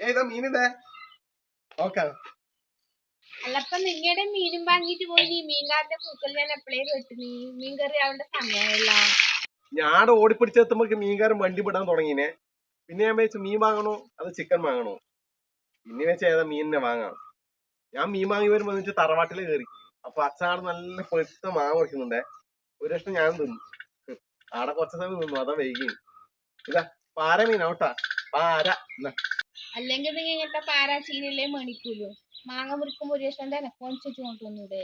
ഏതാ മീനിതേ ഓക്കെ അല്ലപ്പ നിങ്ങളുടെ മീനും വാങ്ങിട്ട് പോയി നീ മീൻകാരന്റെ കൂക്കൽ ഞാൻ എപ്പോഴേ കേട്ടു നീ മീൻ കറി ആവേണ്ട സമയമല്ല ഞാൻ ഓടിപ്പിടിച്ചെത്തുമ്പോ മീൻകാരൻ വണ്ടി വിടാൻ തുടങ്ങിനെ. പിന്നെ ഞാൻ വെച്ച് മീൻ വാങ്ങണോ? അത് ചിക്കൻ വാങ്ങണോ? പിന്നെ വെച്ച് ഏതാ മീനിനെ വാങ്ങാം. ഞാൻ മീൻ വാങ്ങി വരുമ്പോ വെച്ച് തറവാട്ടിൽ കയറി അപ്പൊ അച്ചാട് നല്ല പൊരുത്ത മാങ്ങ കുറയ്ക്കുന്നുണ്ടേ ഒരു ലക്ഷം ഞാൻ തിന്നു. ആടെ കുറച്ച് സമയം നിന്നു അതാ വൈകി. ഇതാ. പാര മീനാവട്ടാ പാര. അല്ലെങ്കിൽ നിങ്ങൾ ഇങ്ങനത്തെ പാരാ ചീനല്ലേ മേണിക്കൂലോ. മാങ്ങ മുറിക്കുമ്പോ ഒരു ലക്ഷം തന്നെ കൊണ്ടുവന്നൂടെ.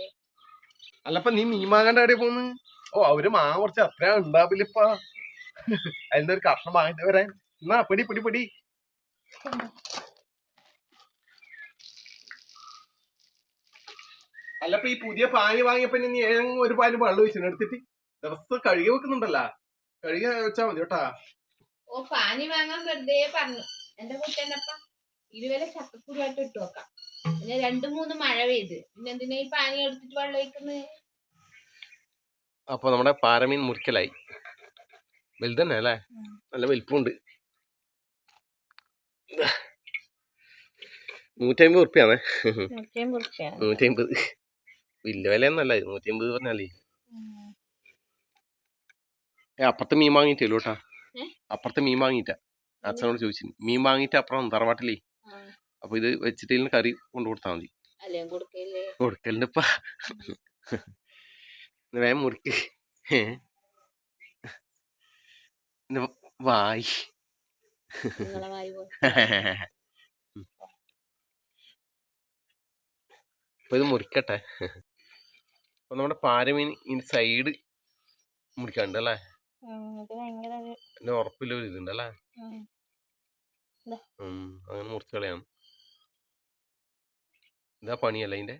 അല്ലപ്പ നീ മീൻ വാങ്ങാണ്ട് എവിടെ പോന്ന്? ഓ അവർ മാങ്ങ കുറച്ച് അത്ര ഉണ്ടാവില്ലപ്പ അതിന്റെ ഒരു കഷ്ണം വാങ്ങിട്ട് വരാൻ. എന്നാ പിടി പിടി പിടി. അല്ലപ്പ ഈ പുതിയ പാനി വാങ്ങിയപ്പോ നീ ഏതെങ്കിലും ഒരു പാൽ വെള്ളം ഒഴിച്ചു എടുത്തിട്ട്? ദിവസം കഴുകി വെക്കുന്നുണ്ടല്ലോ. കഴുകി വെച്ചാ മതി കേട്ടാ. ഓ പാനി വാങ്ങാൻ വെറുതെ പറഞ്ഞു. എന്റെ കുട്ടനപ്പ ഇരുവരെ ചക്കക്കുരുവായിട്ട് ഇട്ട് വെക്കാം. പിന്നെ രണ്ടു മൂന്ന് മഴ പെയ്ത്. പിന്നെ എന്തിനാ ഈ പാനി എടുത്തിട്ട് വെള്ളം ഒഴിക്കുന്നത് അപ്പൊ നമ്മുടെ പാരമീൻ മുറിക്കലായി. വലുതന്നെ അല്ലേ. നല്ല വലിപ്പമുണ്ട്. നൂറ്റമ്പത് ഉറുപ്പ്യാണേ. നൂറ്റമ്പത് വലിയ വിലയൊന്നല്ല ഒന്നല്ല നൂറ്റമ്പത് പറഞ്ഞാലേ. അപ്പുറത്ത് മീൻ വാങ്ങിട്ടേലോട്ടാ? അപ്പുറത്ത് മീൻ വാങ്ങിയിട്ടാ. അച്ഛനോട് ചോദിച്ചു മീൻ വാങ്ങിയിട്ട് അപ്പുറം തറവാട്ടിലേ? അപ്പൊ ഇത് വെച്ചിട്ട് ഇതിന് കറി കൊണ്ടു കൊടുത്താൽ മതി. കൊടുക്കലിന്റെ ഇപ്പ വേഗം മുറിക്ക്. വായി. അപ്പൊ ഇത് മുറിക്കട്ടെ. അപ്പൊ നമ്മുടെ പാരമീൻ ഇതിന്റെ സൈഡ് മുറിക്കാണ്ട് അല്ലേ? എന്റെ ഉറപ്പില്ല ഒരു ഇതുണ്ട് അല്ലേ ദാ. അങ്ങനെ മുറിച്ച് കളയാം ഇതാ പണിയല്ല അതിന്റെ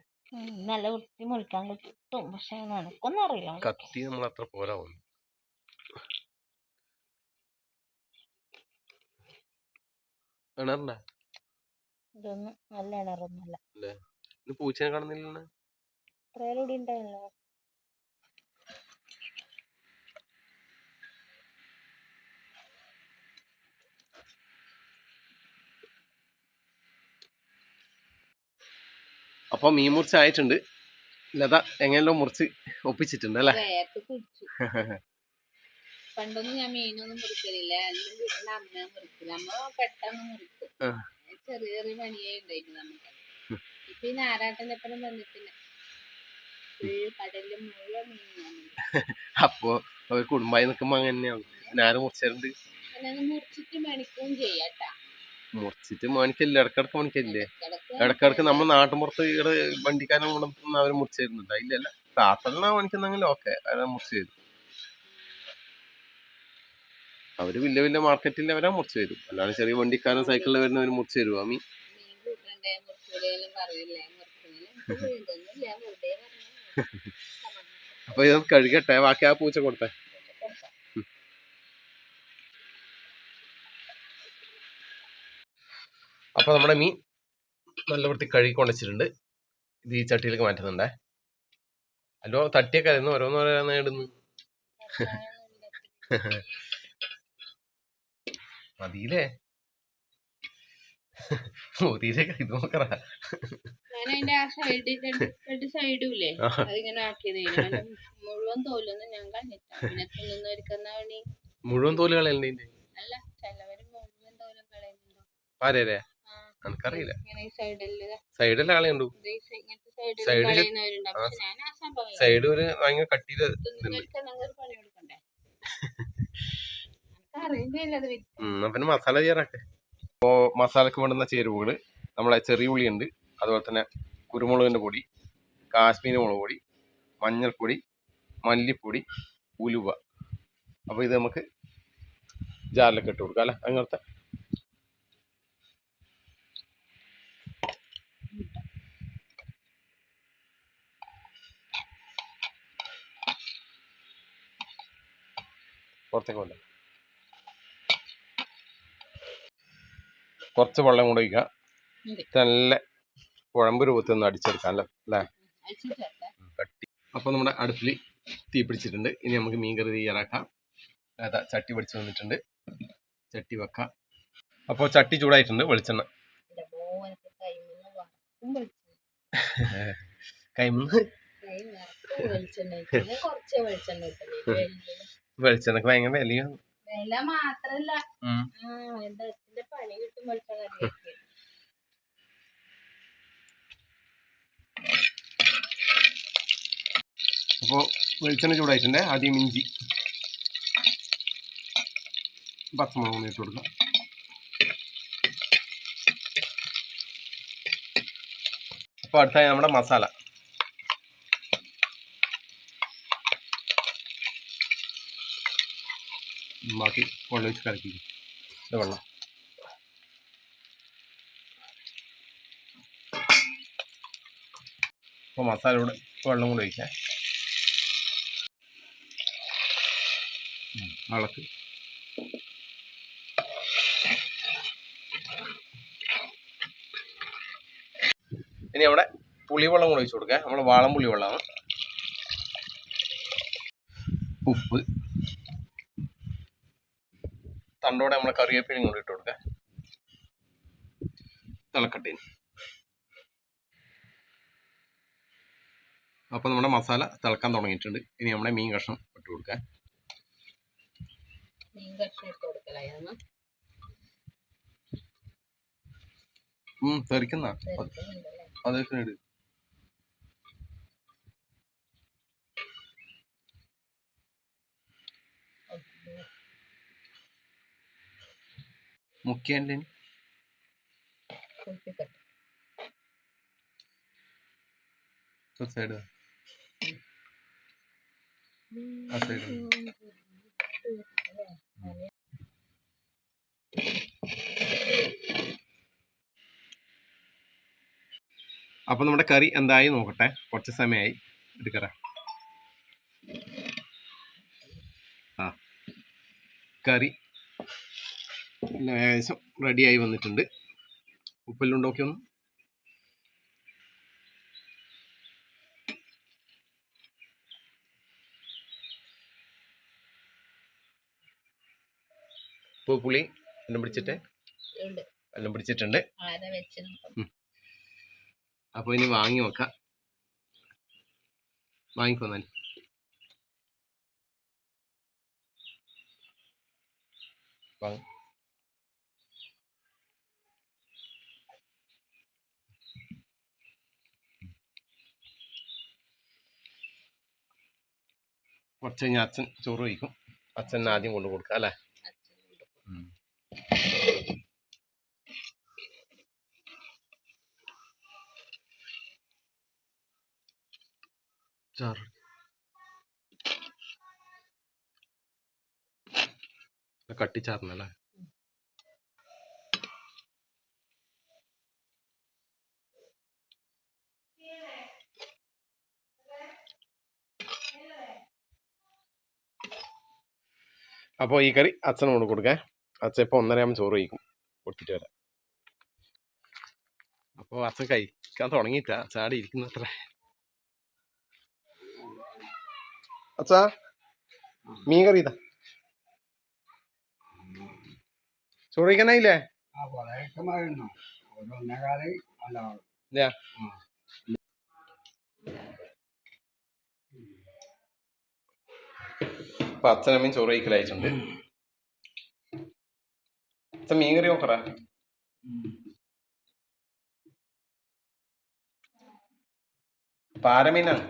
നല്ല വൃത്തി മുറിക്കാൻ കിട്ടും പക്ഷെ നനക്കൊന്നും അറിയില്ല. കത്തി നമ്മൾ അത്ര പോരാവും കിണറുണ്ട ഇതൊന്നും നല്ല ഇണറൊന്നുമല്ല. ഇത് പൂച്ചനെ കാണുന്നില്ല ഇത്രയും ഉണ്ടായല്ലോ അപ്പൊ മീൻ മുറിച്ച് ആയിട്ടുണ്ട്. ലത എങ്ങനെയല്ലോ മുറിച്ച് ഒപ്പിച്ചിട്ടുണ്ട് അല്ലേ? പണ്ടൊന്നും ഞാൻ മീനൊന്നും മുറിക്കലില്ല. വീട്ടിലെ അമ്മ മുറിക്കില്ല അമ്മ പെട്ടെന്ന് മുറിക്കും. ചെറിയ ചെറിയ പണിയേ ഉണ്ടായിട്ട് നമുക്ക്. ഇപ്പൊ ഈ നാരാട്ടന്റെ ഒപ്പം വന്നിട്ടില്ല. ഫുൾ കടലിൽ മുഴുവൻ മീനാണ്. അപ്പൊ അവർ കുടുംബമായി നിൽക്കുമ്പോ അങ്ങനെ ഞാനും മുറിച്ചിട്ടുണ്ട് മുറിച്ചിട്ട് മണിക്കും ചെയ്യാട്ടാ മുറിച്ചിട്ട് മേണിക്കല്ലേ ഇടക്കിടക്ക് മേണിക്കല്ലേ ഇടക്കിടക്ക് നമ്മൾ നമ്മൾ നാട്ടിൻപുറത്ത് ഇവിടെ വണ്ടിക്കാരൻ കൊണ്ടുവന്ന് അവർ മുറിച്ച് തരുന്നുണ്ട് അതിലല്ല രാത്രിലാണ് മണിക്കുന്നെങ്കിൽ ഓക്കെ. അവരെ മുറിച്ച് തരും അവർ വലിയ വലിയ മാർക്കറ്റിൽ അവരാ മുറിച്ച് തരും അല്ലാതെ ചെറിയ വണ്ടിക്കാരൻ സൈക്കിളിൽ വരുന്നവർ മുറിച്ച് തരും അമ്മി അപ്പൊ ഇത് കഴുകട്ടെ ബാക്കി ആ പൂച്ച കൊടുത്തേ. അപ്പൊ നമ്മുടെ മീൻ നല്ല വൃത്തി കഴുകിക്കൊണ്ടിച്ചിട്ടുണ്ട് ഇത് ഈ ചട്ടിയിലേക്ക് മാറ്റുന്നുണ്ടേ. അല്ലോ തട്ടിയൊക്കെ ആയിരുന്നു ഓരോന്നോരോന്ന് ഇടുന്നു. മതിയില്ലേ? മോദിയിലേക്ക് ഇത് നോക്കറ. മുഴുവൻ തോലുകളല്ലേ എനിക്കറിയില്ല. സൈഡിൽ ആളെ ഇങ്ങനത്തെ സൈഡിൽ സൈഡ് ഒരു ഭയങ്കര കട്ട് ചെയ്ത് തിന്നുന്നവർക്ക് എന്തെങ്കിലും പണി കൊടുക്കണ്ടേ? അറിയുന്നില്ല അത് വിറ്റ്. ഉം, എന്നാ പിന്നെ മസാല ചേരാക്കെ ഇപ്പോ മസാലക്ക് വേണ്ടുന്ന ചേരുവകൾ നമ്മളെ ചെറിയ ഉള്ളി ഉണ്ട് അതുപോലെ തന്നെ കുരുമുളകിന്റെ പൊടി കാശ്മീരി മുളക് പൊടി മഞ്ഞൾപ്പൊടി മല്ലിപ്പൊടി ഉലുവ. അപ്പോൾ ഇത് നമുക്ക് ജാറിലൊക്കെ ഇട്ട് കൊടുക്കാം അല്ലേ? അങ്ങനത്തെ പുറത്തേക്ക് വേണ്ട കുറച്ച് വെള്ളം കൂടെ ഒഴിക്കുക നല്ല കുഴമ്പ് രൂപത്തിൽ നിന്ന് അടിച്ചെടുക്കാം അല്ലേ? അല്ലേ? കട്ടി. അപ്പോൾ നമ്മുടെ അടുപ്പിൽ തീ പിടിച്ചിട്ടുണ്ട്. ഇനി നമുക്ക് മീൻ കറി തയ്യാറാക്കാം. അതാ ചട്ടി പിടിച്ച് വന്നിട്ടുണ്ട്. ചട്ടി വെക്കാം. അപ്പോൾ ചട്ടി ചൂടായിട്ടുണ്ട് വെളിച്ചെണ്ണ. കൈമ കൈമന്ന് വെളിച്ചെണ്ണക്ക് ഭയങ്കര വിലയാണ് വില മാത്രല്ല. ഉം. എന്താ ഇതിന്റെ പണി കിട്ടും വെളിച്ചെണ്ണ. അപ്പോൾ വെളിച്ചെണ്ണ ചൂടായിട്ടുണ്ട്. ആദ്യം ഇഞ്ചി. പച്ചമുളക് ഇട്ട് കൊടുക്കാം. അപ്പോൾ അടുത്തായി നമ്മുടെ മസാല. ബാക്കി വെള്ളം വെച്ച് കലക്കിക്കും. ഇത് വെള്ളം അപ്പോൾ മസാല കൂടെ വെള്ളം കൂടെ ഒഴിക്കാം. ഇളക്ക് ഇനി അവിടെ പുളിവെള്ളം കൂടെ ഒഴിച്ചു കൊടുക്കുക നമ്മൾ വാളം പുളി വെള്ളമാണ്. ഉപ്പ്. തണ്ടോടെ നമ്മളെ കറിവേപ്പിലും കൂടി ഇട്ട് കൊടുക്കുക തിളക്കട്ടെ അപ്പൊ അപ്പോൾ നമ്മുടെ മസാല തിളക്കാൻ തുടങ്ങിയിട്ടുണ്ട്. ഇനി നമ്മുടെ മീൻ കഷ്ണം ഇട്ട് കൊടുക്കാം. മീൻ കഷ്ണം ഇട്ട് കൊടുക്കലായിരുന്നു. തെറിക്കുന്ന. അതൊക്കെ ഇട്. മുക്കിയല്ലേ കുളിപ്പിക്കട്ടെ സൈഡ് ആ സൈഡ് അപ്പൊ നമ്മുടെ കറി എന്തായി നോക്കട്ടെ? കുറച്ച് സമയമായി എടുക്കറ ആ. കറി എല്ലാം ഏകദേശം റെഡിയായി വന്നിട്ടുണ്ട്. ഉപ്പെല്ലാം ഉണ്ടോക്കി ഒന്ന്? ഉപ്പ് പുളി എല്ലാം പിടിച്ചിട്ട്? എല്ലാം പിടിച്ചിട്ടുണ്ട്. അപ്പോൾ ഇനി വാങ്ങി നോക്കാം. വാങ്ങിക്കോന്നാൽ വാങ്ങ. കുറച്ച് കഴിഞ്ഞാൽ അച്ഛൻ ചോറ് കഴിക്കും. അച്ഛൻ ആദ്യം കൊണ്ട് കൊടുക്കാം അല്ലേ. ചാറ്. കട്ടിച്ചാറിനല്ലേ അപ്പോൾ ഈ കറി അച്ഛനോട് കൊടുക്കാൻ അച്ഛൻ ഇപ്പോൾ ഒന്നരയാകുമ്പോൾ ചോറ് കഴിക്കും. കൊടുത്തിട്ട് വരാം. അപ്പോൾ അച്ഛൻ കഴിക്കാൻ തുടങ്ങിയിട്ടാ. ചാടി ഇരിക്കുന്ന അത്ര അച്ഛാ മീൻ കറി ഇതാ. ചോറ് കഴിക്കാനായില്ലേ? ആ അല്ല. അപ്പൊ അച്ഛനമ്മയും ചോറ് കഴിക്കലയച്ചിട്ടുണ്ട് അച്ഛൻ മീൻ കറി നോക്കറ പാരമീനാണ്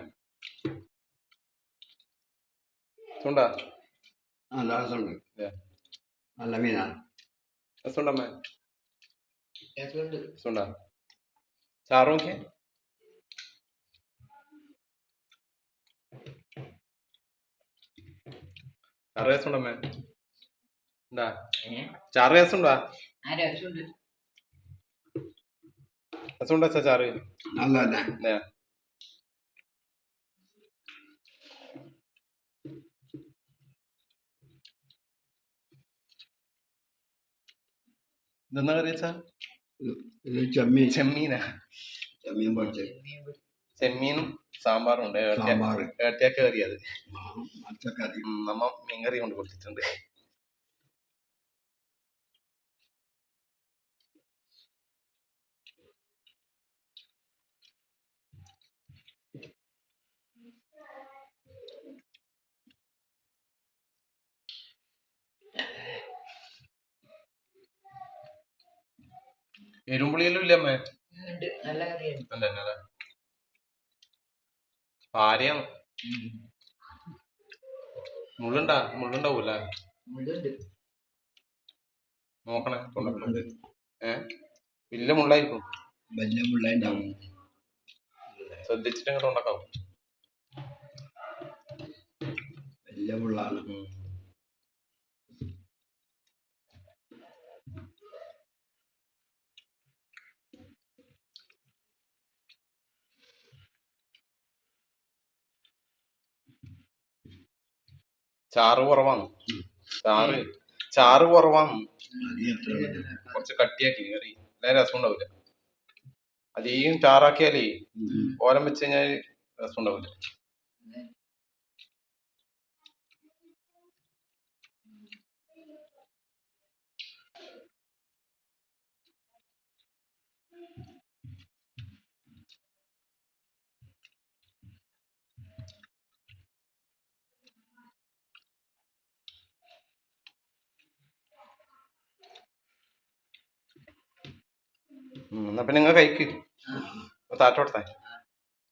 ചൂണ്ടാ നല്ല രസമുണ്ട്. ഇല്ല. നല്ല മീനാണ് രസമുണ്ടമ്മ രസമുണ്ടാ. ചാറ് നോക്കിയേ ചാറ് രസമുണ്ടമ്മ ഉണ്ടാ ചാറ് രസമുണ്ടാ? രസമുണ്ടാ. അച്ഛാ ചാറ്? നല്ല തന്നെ ഇല്ലേ? ഇതെന്നാ കറി വെച്ചാ ഇത് ചെമ്മീൻ. ചെമ്മീനാ. ചെമ്മീൻ ചെമ്മീനും സാമ്പാറുണ്ട് സാമ്പാർ ഏട്ടയൊക്കെ കറിയത് നമ്മ മീൻകറി കൊണ്ട് കൊടുത്തിട്ടുണ്ട്. എരുമ്പുളിയെല്ലാം ഇല്ലേ അമ്മേ? നല്ല കറിയാണ് തന്നെ അല്ലേ? പാരയാണ് മുള്ളുണ്ടാ മുള്ളുണ്ടാവൂല മുള്ളുണ്ട് നോക്കണേ. ഏ? വലിയ മുള്ളായിരിക്കും. വലിയ മുള്ളുണ്ടാവും ശ്രദ്ധിച്ചിട്ട് അങ്ങോട്ട് ഉണ്ടാക്കാവും വലിയ മുള്ളാണ്. ചാറ് കുറവാണ് ചാറ് ചാറ് കുറവാണ്? കുറച്ച് കട്ടിയാക്കി കറി രസം ഉണ്ടാവില്ല അധികം ചാറാക്കിയാലേ. ഓലം വെച്ച് കഴിഞ്ഞാൽ രസം ഉണ്ടാവില്ല എന്നാ പിന്നെ നിങ്ങൾ കൈക്ക് താറ്റ കൊടുത്താൽ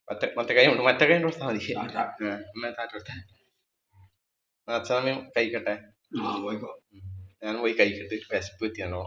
മറ്റേ മറ്റേ കൈ കൊണ്ട് മറ്റേ കൈ കൊണ്ട് കൊടുത്താൽ മതി. അമ്മ താറ്റ കൊടുത്താൽ അച്ഛനമ്മയും കഴിക്കട്ടെ. ഞാൻ പോയി കഴിക്കട്ടെ. വിശപ്പ് എത്തിയാണോ